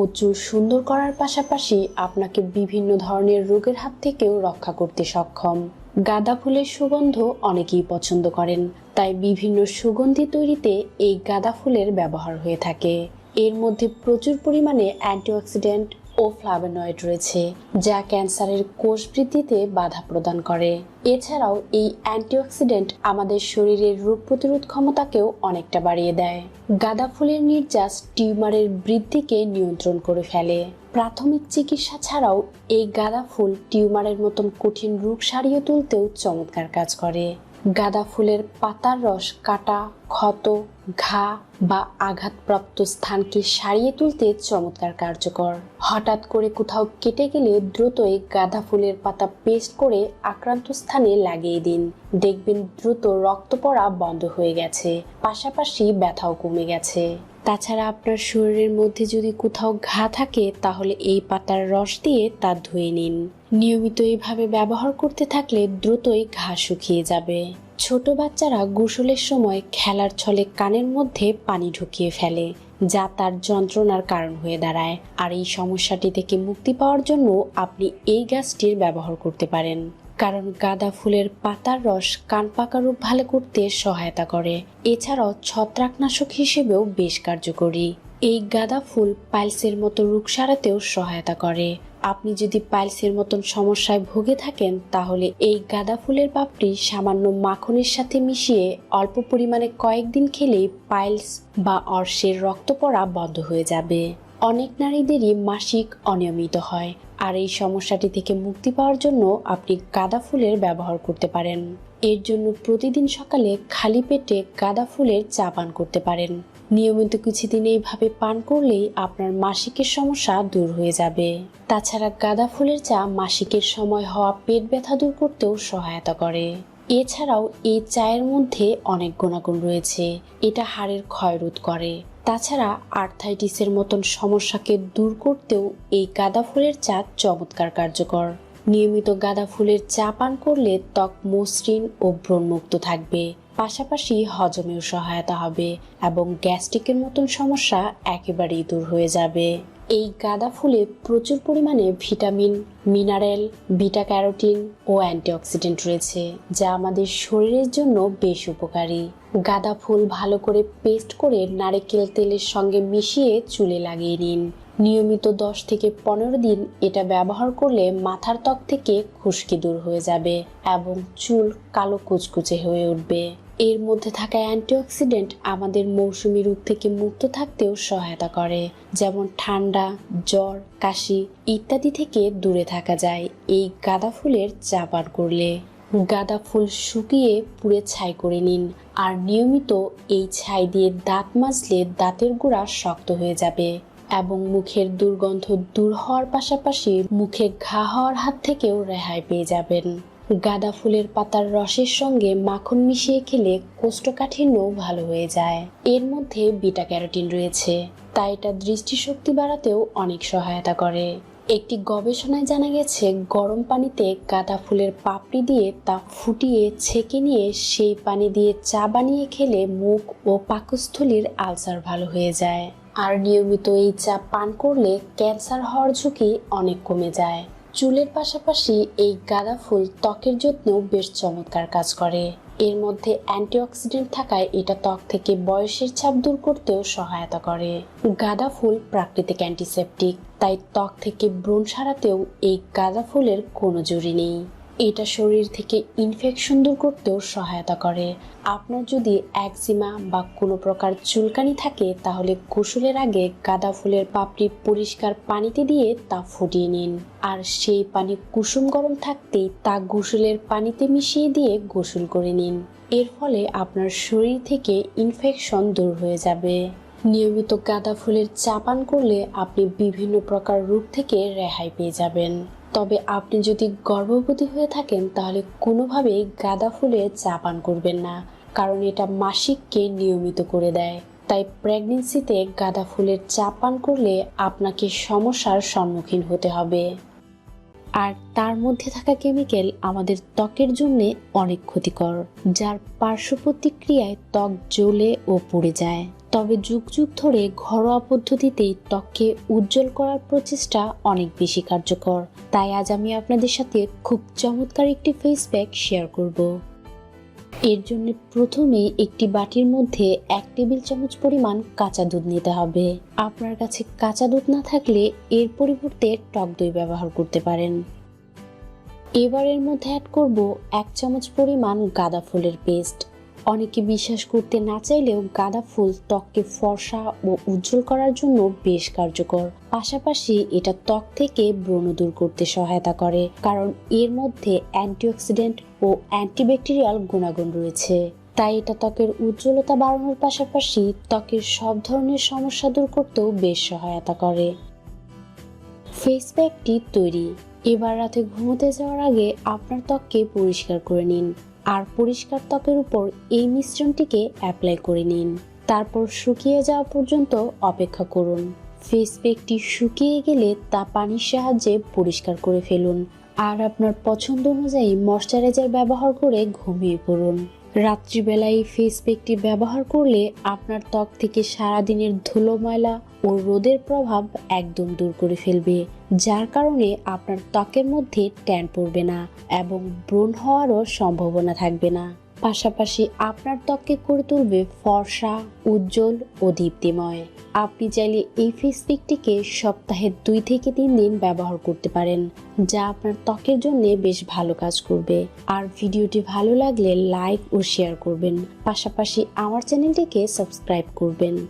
ও সুন্দর করার পাশাপাশি আপনাকে বিভিন্ন ধরনের রোগের হাত থেকেও রক্ষা করতে সক্ষম। গাঁদা ফুলের সুগন্ধ অনেকেই পছন্দ করেন, তাই বিভিন্ন সুগন্ধি তৈরিতে এই গাঁদা ফুলের ব্যবহার হয়ে থাকে। এর মধ্যে প্রচুর পরিমাণে অ্যান্টিঅক্সিডেন্ট ও ফ্লাভেনয়েড রয়েছে, যা ক্যান্সারের কোষ বৃদ্ধিতে বাধা প্রদান করে। এছাড়াও এই অ্যান্টিঅক্সিডেন্ট আমাদের শরীরের রোগ প্রতিরোধ ক্ষমতাকেও অনেকটা বাড়িয়ে দেয়। গাঁদা ফুলের নির্যাস টিউমারের বৃদ্ধিকে নিয়ন্ত্রণ করে ফেলে। প্রাথমিক চিকিৎসা ছাড়াও এই গাঁদা ফুল টিউমারের মতন কঠিন রোগ সারিয়ে তুলতেও চমৎকার কাজ করে। গাঁদা ফুলের পাতার রস কাটা, ক্ষত, ঘা বা আঘাতপ্রাপ্ত স্থানকে সারিয়ে তুলতে চমৎকার কার্যকর। হঠাৎ করে কোথাও কেটে গেলে দ্রুতই গাঁদা ফুলের পাতা পেস্ট করে আক্রান্ত স্থানে লাগিয়ে দিন। দেখবেন দ্রুত রক্ত পড়া বন্ধ হয়ে গেছে। পাশাপাশি ব্যথাও কমে গেছে। তাছাড়া আপনার শরীরের মধ্যে যদি কোথাও ঘা থাকে, তাহলে এই পাতার রস দিয়ে তা ধুয়ে নিন। নিয়মিত এইভাবে ব্যবহার করতে থাকলে দ্রুতই ঘা শুকিয়ে যাবে। ছোট বাচ্চারা গোসলের সময় খেলার ছলে কানের মধ্যে পানি ঢুকিয়ে ফেলে, যা তার যন্ত্রণার কারণ হয়ে দাঁড়ায়। আর এই সমস্যাটি থেকে মুক্তি পাওয়ার জন্য আপনি এই গাছটির ব্যবহার করতে পারেন। কারণ গাঁদা ফুলের পাতার রস কান পাকা রোগ ভালো করতে সহায়তা করে। এছাড়াও ছত্রাকনাশক হিসেবেও বেশ কার্যকরী। এই গাঁদা ফুল পাইলসের মতো রোগ সারাতেও সহায়তা করে। আপনি যদি পাইলসের মতন সমস্যায় ভুগে থাকেন, তাহলে এই গাঁদা ফুলের পাপড়ি সামান্য মাখনের সাথে মিশিয়ে অল্প পরিমাণে কয়েকদিন খেলেই পাইলস বা অর্শের রক্ত পড়া বন্ধ হয়ে যাবে। অনেক নারীদেরই মাসিক অনিয়মিত হয়। আর এই সমস্যাটি থেকে মুক্তি পাওয়ার জন্য আপনি গাঁদা ফুলের ব্যবহার করতে পারেন। এর জন্য প্রতিদিন সকালে খালি পেটে গাঁদা ফুলের চা পান করতে পারেন। নিয়মিত কিছুদিন এইভাবে পান করলেই আপনার মাসিকের সমস্যা দূর হয়ে যাবে। তাছাড়া গাঁদা ফুলের চা মাসিকের সময় হওয়া পেট ব্যথা দূর করতেও সহায়তা করে। এছাড়াও এই চায়ের মধ্যে অনেক গুণাগুণ রয়েছে। এটা হাড়ের ক্ষয় রোধ করে। তাছাড়া আর্থাইটিসের মতন সমস্যাকে দূর করতেও এই গাঁদা ফুলের চা চমৎকার কার্যকর। নিয়মিত গাঁদা ফুলের চা পান করলে ত্বক মসৃণ ও ব্রণমুক্ত থাকবে। পাশাপাশি হজমেও সহায়তা হবে এবং গ্যাস্ট্রিকের মতন সমস্যা একেবারেই দূর হয়ে যাবে। এই গাঁদা ফুলে প্রচুর পরিমাণে ভিটামিন, মিনারেল বিটা ক্যারোটিন ও অ্যান্টিঅক্সিডেন্ট রয়েছে, যা আমাদের শরীরের জন্য বেশ উপকারী। গাঁদা ফুল ভালো করে পেস্ট করে নারকেল তেলের সঙ্গে মিশিয়ে চুলে লাগিয়ে নিন। নিয়মিত দশ থেকে পনেরো দিন এটা ব্যবহার করলে মাথার ত্বক থেকে খুশকি দূর হয়ে যাবে এবং চুল কালো কুচকুচে হয়ে উঠবে। এর মধ্যে থাকা অ্যান্টিঅক্সিডেন্ট আমাদের মৌসুমী রোগ থেকে মুক্ত থাকতেও সহায়তা করে, যেমন ঠান্ডা, জ্বর, কাশি ইত্যাদি থেকে দূরে থাকা যায়। এই গাঁদা ফুলের চা পান করলে গাঁদা ফুল শুকিয়ে পুড়ে ছাই করে নিন আর নিয়মিত এই ছাই দিয়ে দাঁত মাজলে দাঁতের গোড়া শক্ত হয়ে যাবে এবং মুখের দুর্গন্ধ দূর হওয়ার পাশাপাশি মুখে ঘা হওয়ার হাত থেকেও রেহাই পেয়ে যাবেন। গাঁদা ফুলের পাতার রসের সঙ্গে মাখন মিশিয়ে খেলে কোষ্ঠকাঠিন্য ভালো হয়ে যায়। এর মধ্যে বিটা ক্যারোটিন রয়েছে, তাই এটা দৃষ্টিশক্তি বাড়াতেও অনেক সহায়তা করে। একটি গবেষণায় জানা গেছে, গরম পানিতে গাঁদা ফুলের পাপড়ি দিয়ে তা ফুটিয়ে ছেঁকে নিয়ে সেই পানি দিয়ে চা বানিয়ে খেলে মুখ ও পাকস্থলীর আলসার ভালো হয়ে যায়। আর নিয়মিত এই চা পান করলে ক্যান্সার হওয়ার ঝুঁকি অনেক কমে যায়। চুলের পাশাপাশি এই গাঁদা ফুল ত্বকের যত্নেও বেশ চমৎকার কাজ করে। এর মধ্যে অ্যান্টিঅক্সিডেন্ট থাকায় এটা ত্বক থেকে বয়সের ছাপ দূর করতেও সহায়তা করে। গাঁদা ফুল প্রাকৃতিক অ্যান্টিসেপটিক, তাই ত্বক থেকে ব্রণ সারাতেও এই গাঁদা ফুলের কোনো জুড়ি নেই। এটা শরীর থেকে ইনফেকশন দূর করতেও সহায়তা করে। আপনার যদি একজিমা বা কোনো প্রকার চুলকানি থাকে, তাহলে গোসলের আগে গাঁদা ফুলের পাপড়ি পরিষ্কার পানিতে দিয়ে তা ফুটিয়ে নিন। আর সেই পানি কুসুম গরম থাকতেই তা গোসলের পানিতে মিশিয়ে দিয়ে গোসল করে নিন। এর ফলে আপনার শরীর থেকে ইনফেকশন দূর হয়ে যাবে। নিয়মিত গাঁদা ফুলের চা পান করলে আপনি বিভিন্ন প্রকার রোগ থেকে রেহাই পেয়ে যাবেন। তবে আপনি যদি গর্ভবতী হয়ে থাকেন, তাহলে কোনোভাবেই গাঁদা ফুলে চা পান করবেন না, কারণ এটা মাসিককে নিয়মিত করে দেয়। তাই প্রেগনেন্সিতে গাঁদা ফুলের চা পান করলে আপনাকে সমস্যার সম্মুখীন হতে হবে। আর তার মধ্যে থাকা কেমিক্যাল আমাদের ত্বকের জন্য অনেক ক্ষতিকর, যার পার্শ্ব প্রতিক্রিয়ায় ত্বক জ্বলে ও পুড়ে যায়। তবে যুগ যুগ ধরে ঘরোয়া পদ্ধতিতেই ত্বককে উজ্জ্বল করার প্রচেষ্টা অনেক বেশি কার্যকর। তাই আজ আমি আপনাদের সাথে খুব চমৎকার একটি ফেস প্যাক শেয়ার করব। এর জন্য প্রথমেই একটি বাটির মধ্যে এক টেবিল চামচ পরিমাণ কাঁচা দুধ নিতে হবে। আপনার কাছে কাঁচা দুধ না থাকলে এর পরিবর্তে টক দই ব্যবহার করতে পারেন। এবার এর মধ্যে অ্যাড করব এক চামচ পরিমাণ গাঁদা ফুলের পেস্ট অনেকে বিশ্বাস করতে না চাইলেও গাঁদা ফুল ত্বককে ফর্সা ও উজ্জ্বল করার জন্য বেশ কার্যকর। পাশাপাশি এটা ত্বক থেকে ব্রণ দূর করতে সহায়তা করে, কারণ এর মধ্যে অ্যান্টিঅক্সিডেন্ট ও অ্যান্টিব্যাকটেরিয়াল গুণাগুণ রয়েছে। তাই এটা ত্বকের উজ্জ্বলতা বাড়ানোর পাশাপাশি ত্বকের সব ধরনের সমস্যা দূর করতেও বেশ সহায়তা করে। ফেস প্যাকটি তৈরি। এবার রাতে ঘুমোতে যাওয়ার আগে আপনার ত্বককে পরিষ্কার করে নিন। আর পরিষ্কার ত্বকের উপর এই মিশ্রণটিকে অ্যাপ্লাই করে নিন। তারপর শুকিয়ে যাওয়া পর্যন্ত অপেক্ষা করুন। ফেস প্যাকটি শুকিয়ে গেলে তা পানির সাহায্যে পরিষ্কার করে ফেলুন। আর আপনার পছন্দ অনুযায়ী ময়শ্চারাইজার ব্যবহার করে ঘুমিয়ে পড়ুন। রাত্রিবেলায় এই ফেস প্যাকটি ব্যবহার করলে আপনার ত্বক থেকে সারাদিনের ধুলো, ময়লা ও রোদের প্রভাব একদম দূর করে ফেলবে। যার কারণে আপনার ত্বকের মধ্যে ট্যান পড়বে না এবং ব্রণ হওয়ারও সম্ভাবনা থাকবে না। পাশাপাশি আপনার ত্বককে করে তুলবে ফর্সা, উজ্জ্বল ও দীপ্তিময়। আপনি চাইলে এই ফেস প্যাকটিকে সপ্তাহে দুই থেকে তিন দিন ব্যবহার করতে পারেন, যা আপনার ত্বকের জন্য বেশ ভালো কাজ করবে। আর ভিডিওটি ভালো লাগলে লাইক ও শেয়ার করবেন। পাশাপাশি আমার চ্যানেলটিকে সাবস্ক্রাইব করবেন।